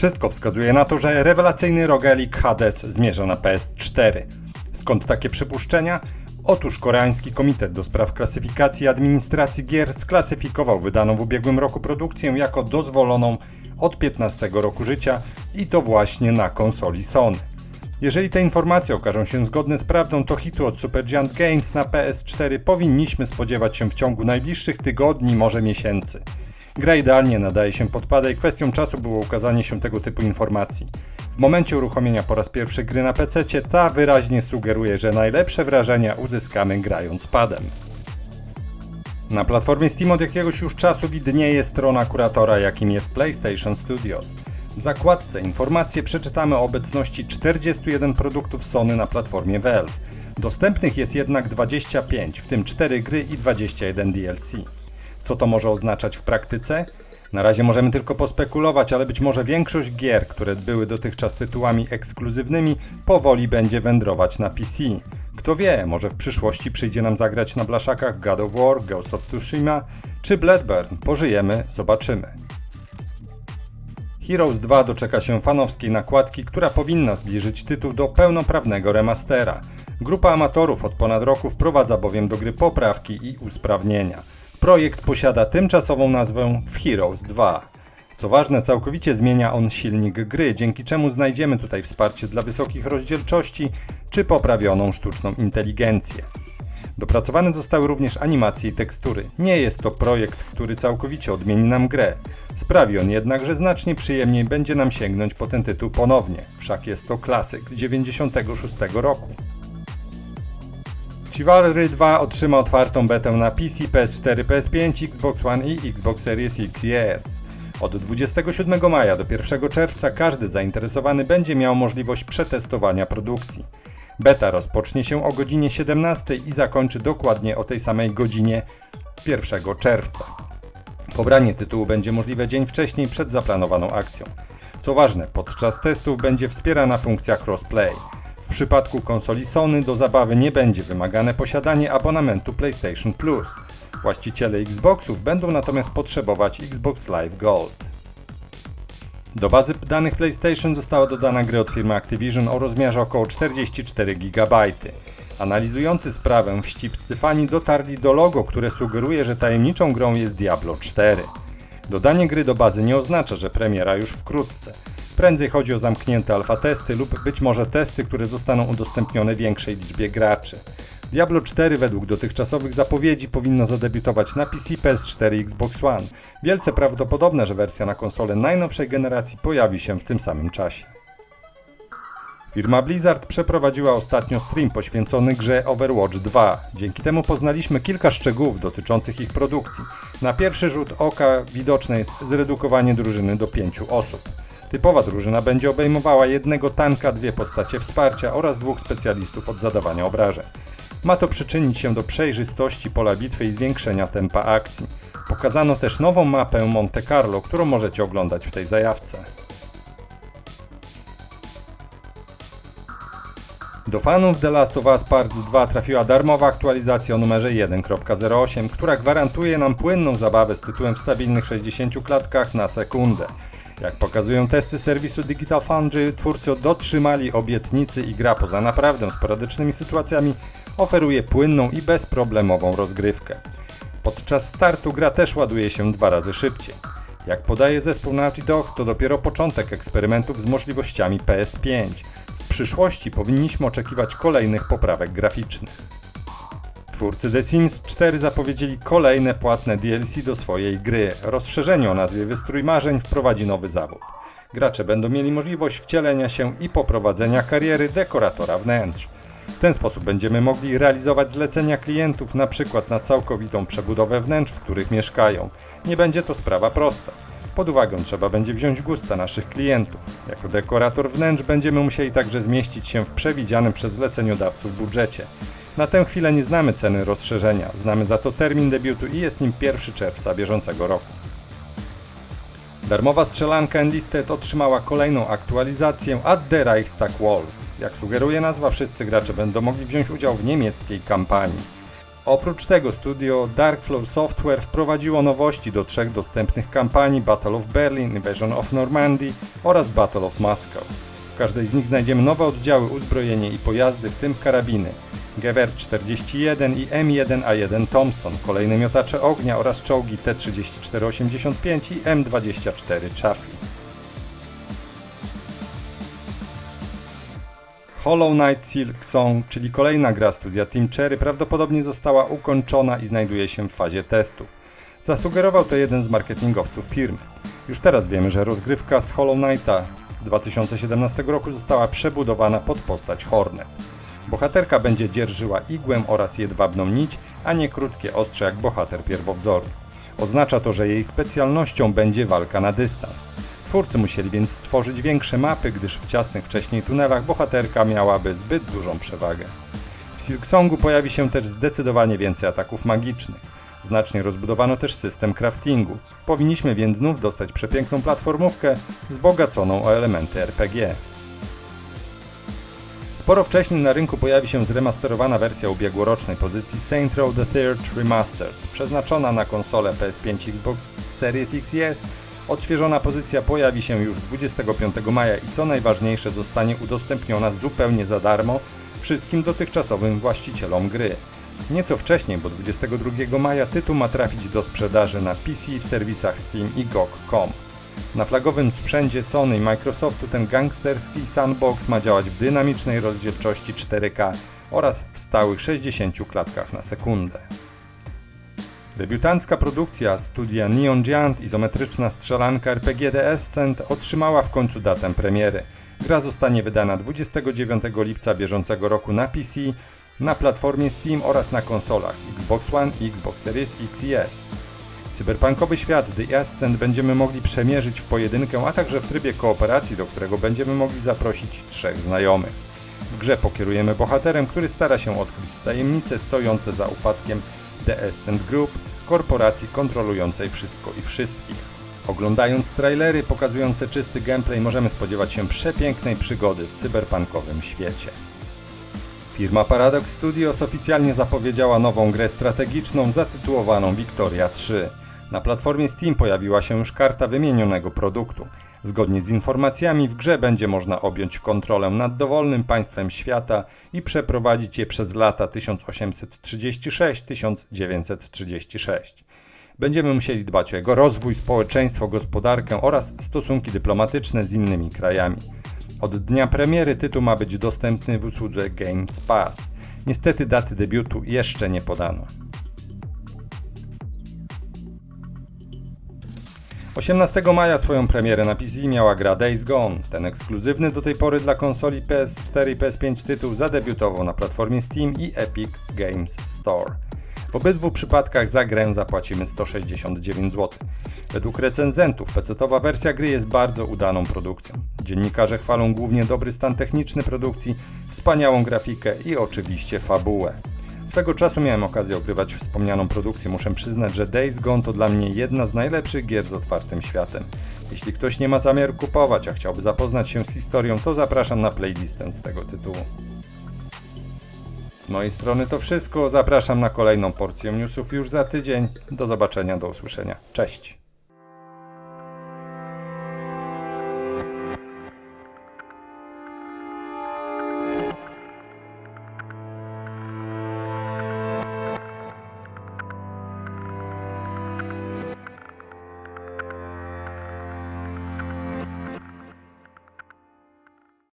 Wszystko wskazuje na to, że rewelacyjny rogelik Hades zmierza na PS4. Skąd takie przypuszczenia? Otóż koreański Komitet do Spraw Klasyfikacji i Administracji Gier sklasyfikował wydaną w ubiegłym roku produkcję jako dozwoloną od 15 roku życia i to właśnie na konsoli Sony. Jeżeli te informacje okażą się zgodne z prawdą, to hitu od Supergiant Games na PS4 powinniśmy spodziewać się w ciągu najbliższych tygodni, może miesięcy. Gra idealnie nadaje się pod pada i kwestią czasu było ukazanie się tego typu informacji. W momencie uruchomienia po raz pierwszy gry na PC, ta wyraźnie sugeruje, że najlepsze wrażenia uzyskamy grając padem. Na platformie Steam od jakiegoś już czasu widnieje strona kuratora, jakim jest PlayStation Studios. W zakładce informacje przeczytamy o obecności 41 produktów Sony na platformie Valve. Dostępnych jest jednak 25, w tym 4 gry i 21 DLC. Co to może oznaczać w praktyce? Na razie możemy tylko pospekulować, ale być może większość gier, które były dotychczas tytułami ekskluzywnymi, powoli będzie wędrować na PC. Kto wie, może w przyszłości przyjdzie nam zagrać na blaszakach God of War, Ghost of Tsushima czy Bloodborne. Pożyjemy, zobaczymy. Heroes 2 doczeka się fanowskiej nakładki, która powinna zbliżyć tytuł do pełnoprawnego remastera. Grupa amatorów od ponad roku wprowadza bowiem do gry poprawki i usprawnienia. Projekt posiada tymczasową nazwę w Heroes 2. Co ważne, całkowicie zmienia on silnik gry, dzięki czemu znajdziemy tutaj wsparcie dla wysokich rozdzielczości czy poprawioną sztuczną inteligencję. Dopracowane zostały również animacje i tekstury. Nie jest to projekt, który całkowicie odmieni nam grę. Sprawi on jednak, że znacznie przyjemniej będzie nam sięgnąć po ten tytuł ponownie, wszak jest to klasyk z 96 roku. Chivalry 2 otrzyma otwartą betę na PC, PS4, PS5, Xbox One i Xbox Series X i S. Od 27 maja do 1 czerwca każdy zainteresowany będzie miał możliwość przetestowania produkcji. Beta rozpocznie się o godzinie 17 i zakończy dokładnie o tej samej godzinie 1 czerwca. Pobranie tytułu będzie możliwe dzień wcześniej przed zaplanowaną akcją. Co ważne, podczas testów będzie wspierana funkcja crossplay. Przypadku konsoli Sony do zabawy nie będzie wymagane posiadanie abonamentu PlayStation Plus. Właściciele Xboxów będą natomiast potrzebować Xbox Live Gold. Do bazy danych PlayStation została dodana gry od firmy Activision o rozmiarze około 44 GB. Analizujący sprawę wścibscy fani dotarli do logo, które sugeruje, że tajemniczą grą jest Diablo 4. Dodanie gry do bazy nie oznacza, że premiera już wkrótce. Prędzej chodzi o zamknięte alfa testy lub być może testy, które zostaną udostępnione większej liczbie graczy. Diablo 4 według dotychczasowych zapowiedzi powinno zadebiutować na PC, PS4 i Xbox One. Wielce prawdopodobne, że wersja na konsolę najnowszej generacji pojawi się w tym samym czasie. Firma Blizzard przeprowadziła ostatnio stream poświęcony grze Overwatch 2. Dzięki temu poznaliśmy kilka szczegółów dotyczących ich produkcji. Na pierwszy rzut oka widoczne jest zredukowanie drużyny do 5 osób. Typowa drużyna będzie obejmowała jednego tanka, dwie postacie wsparcia oraz dwóch specjalistów od zadawania obrażeń. Ma to przyczynić się do przejrzystości pola bitwy i zwiększenia tempa akcji. Pokazano też nową mapę Monte Carlo, którą możecie oglądać w tej zajawce. Do fanów The Last of Us Part 2 trafiła darmowa aktualizacja o numerze 1.08, która gwarantuje nam płynną zabawę z tytułem w stabilnych 60 klatkach na sekundę. Jak pokazują testy serwisu Digital Foundry, twórcy dotrzymali obietnicy i gra poza naprawdę sporadycznymi sytuacjami oferuje płynną i bezproblemową rozgrywkę. Podczas startu gra też ładuje się dwa razy szybciej. Jak podaje zespół Naughty Dog, to dopiero początek eksperymentów z możliwościami PS5. W przyszłości powinniśmy oczekiwać kolejnych poprawek graficznych. Twórcy The Sims 4 zapowiedzieli kolejne płatne DLC do swojej gry. Rozszerzenie o nazwie Wystrój Marzeń wprowadzi nowy zawód. Gracze będą mieli możliwość wcielenia się i poprowadzenia kariery dekoratora wnętrz. W ten sposób będziemy mogli realizować zlecenia klientów, na przykład na całkowitą przebudowę wnętrz, w których mieszkają. Nie będzie to sprawa prosta. Pod uwagę trzeba będzie wziąć gusta naszych klientów. Jako dekorator wnętrz będziemy musieli także zmieścić się w przewidzianym przez zleceniodawców budżecie. Na tę chwilę nie znamy ceny rozszerzenia, znamy za to termin debiutu i jest nim 1 czerwca bieżącego roku. Darmowa strzelanka Enlisted otrzymała kolejną aktualizację At the Reichstag Walls. Jak sugeruje nazwa, wszyscy gracze będą mogli wziąć udział w niemieckiej kampanii. Oprócz tego studio Darkflow Software wprowadziło nowości do trzech dostępnych kampanii Battle of Berlin, Invasion of Normandy oraz Battle of Moscow. W każdej z nich znajdziemy nowe oddziały, uzbrojenie i pojazdy, w tym karabiny Gewehr 41 i M1A1 Thompson, kolejne miotacze ognia oraz czołgi T-34-85 i M24 Chaffee. Hollow Knight Silk Song, czyli kolejna gra studia Team Cherry, prawdopodobnie została ukończona i znajduje się w fazie testów. Zasugerował to jeden z marketingowców firmy. Już teraz wiemy, że rozgrywka z Hollow Knighta z 2017 roku została przebudowana pod postać Hornet. Bohaterka będzie dzierżyła igłę oraz jedwabną nić, a nie krótkie ostrze jak bohater pierwowzoru. Oznacza to, że jej specjalnością będzie walka na dystans. Twórcy musieli więc stworzyć większe mapy, gdyż w ciasnych wcześniej tunelach bohaterka miałaby zbyt dużą przewagę. W Silksongu pojawi się też zdecydowanie więcej ataków magicznych. Znacznie rozbudowano też system craftingu. Powinniśmy więc znów dostać przepiękną platformówkę wzbogaconą o elementy RPG. Sporo wcześniej na rynku pojawi się zremasterowana wersja ubiegłorocznej pozycji Saint Row the Third Remastered, przeznaczona na konsolę PS5 Xbox Series X i S. Odświeżona pozycja pojawi się już 25 maja i co najważniejsze zostanie udostępniona zupełnie za darmo wszystkim dotychczasowym właścicielom gry. Nieco wcześniej, bo 22 maja tytuł ma trafić do sprzedaży na PC w serwisach Steam i GOG.com. Na flagowym sprzęcie Sony i Microsoftu ten gangsterski sandbox ma działać w dynamicznej rozdzielczości 4K oraz w stałych 60 klatkach na sekundę. Debiutancka produkcja studia Neon Giant, izometryczna strzelanka RPG The Ascent otrzymała w końcu datę premiery. Gra zostanie wydana 29 lipca bieżącego roku na PC, na platformie Steam oraz na konsolach Xbox One i Xbox Series X i S. Cyberpunkowy świat The Ascent będziemy mogli przemierzyć w pojedynkę, a także w trybie kooperacji, do którego będziemy mogli zaprosić trzech znajomych. W grze pokierujemy bohaterem, który stara się odkryć tajemnice stojące za upadkiem The Ascent Group, korporacji kontrolującej wszystko i wszystkich. Oglądając trailery pokazujące czysty gameplay, możemy spodziewać się przepięknej przygody w cyberpunkowym świecie. Firma Paradox Studios oficjalnie zapowiedziała nową grę strategiczną zatytułowaną Victoria 3. Na platformie Steam pojawiła się już karta wymienionego produktu. Zgodnie z informacjami w grze będzie można objąć kontrolę nad dowolnym państwem świata i przeprowadzić je przez lata 1836-1936. Będziemy musieli dbać o jego rozwój, społeczeństwo, gospodarkę oraz stosunki dyplomatyczne z innymi krajami. Od dnia premiery tytuł ma być dostępny w usłudze Games Pass. Niestety daty debiutu jeszcze nie podano. 18 maja swoją premierę na PC miała gra Days Gone. Ten ekskluzywny do tej pory dla konsoli PS4 i PS5 tytuł zadebiutował na platformie Steam i Epic Games Store. W obydwu przypadkach za grę zapłacimy 169 zł. Według recenzentów pecetowa wersja gry jest bardzo udaną produkcją. Dziennikarze chwalą głównie dobry stan techniczny produkcji, wspaniałą grafikę i oczywiście fabułę. Swego czasu miałem okazję ogrywać wspomnianą produkcję. Muszę przyznać, że Days Gone to dla mnie jedna z najlepszych gier z otwartym światem. Jeśli ktoś nie ma zamiaru kupować, a chciałby zapoznać się z historią, to zapraszam na playlistę z tego tytułu. Z mojej strony to wszystko. Zapraszam na kolejną porcję newsów już za tydzień. Do zobaczenia, do usłyszenia. Cześć!